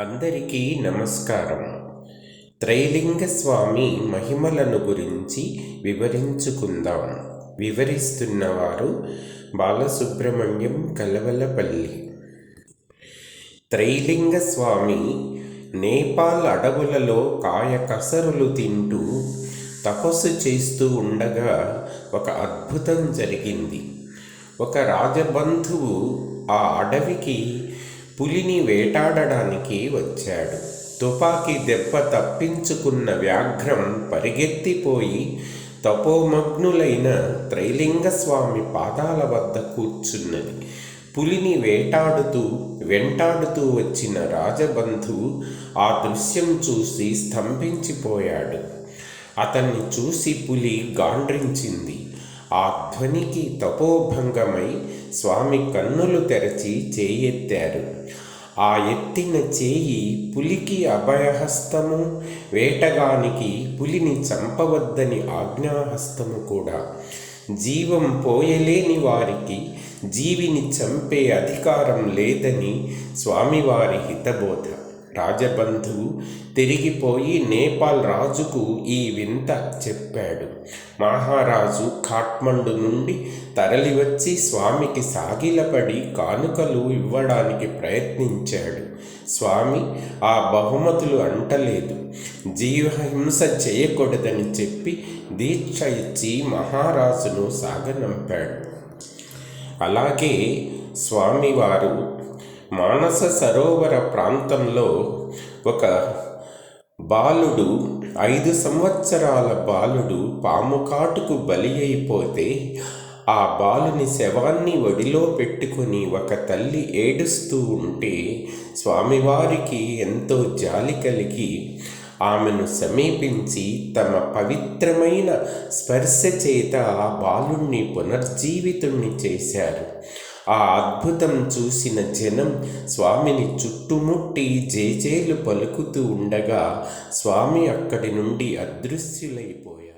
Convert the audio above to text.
అందరికీ నమస్కారం. త్రైలింగ స్వామి మహిమలను గురించి వివరించుకుందాం. వివరిస్తున్నవారు బాలసుబ్రహ్మణ్యం కలవలపల్లి. త్రైలింగ స్వామి నేపాల్ అడవులలో కాయ కసరులు తింటూ తపస్సు చేస్తూ ఉండగా ఒక అద్భుతం జరిగింది. ఒక రాజబంధువు ఆ అడవికి పులిని వేటాడడానికి వచ్చాడు. తుపాకీ దెబ్బ తప్పించుకున్న వ్యాఘ్రం పరిగెత్తిపోయి తపోమగ్నులైన త్రైలింగస్వామి పాదాల వద్ద కూర్చున్నది. పులిని వేటాడుతూ వెంటాడుతూ వచ్చిన రాజబంధువు ఆ దృశ్యం చూసి స్తంభించిపోయాడు. అతన్ని చూసి పులి గాండ్రించింది. ఆ ధ్వనికి తపోభంగమై స్వామి కన్నులు తెరచి చేయెత్తారు. ఆ ఎత్తిన చేయి పులికి అభయహస్తము వేటగానికి పులిని చంపవద్దని ఆజ్ఞాహస్తము కూడా. జీవం పోయలేని వారికి జీవిని చంపే అధికారం లేదని స్వామివారి హితబోధ. రాజబంధువు తిరిగిపోయి నేపాల్ రాజుకు ఈ వింత చెప్పాడు. మహారాజు ఖాట్మండు నుండి తరలివచ్చి స్వామికి సాగిలపడి కానుకలు ఇవ్వడానికి ప్రయత్నించాడు. స్వామి ఆ బహుమతులు అంటలేదు. జీవహింస చేయకూడదని చెప్పి దీక్ష ఇచ్చి మహారాజును సాగనంపాడు. అలాగే స్వామివారు మానస సరోవర ప్రాంతంలో ఒక బాలుడు ఐదు సంవత్సరాల బాలుడు పాము కాటుకు బలి అయిపోతే ఆ బాలుని శవాన్ని ఒడిలో పెట్టుకొని ఒక తల్లి ఏడుస్తూ ఉంటే స్వామివారికి ఎంతో జాలి కలిగి ఆమెను సమీపించి తమ పవిత్రమైన స్పర్శ చేత ఆ బాలుణ్ణి పునర్జీవితుణ్ణి చేశారు. ఆ అద్భుతం చూసిన జనం స్వామిని చుట్టుముట్టి జేజేలు పలుకుతూ ఉండగా స్వామి అక్కడి నుండి అదృశ్యులైపోయారు.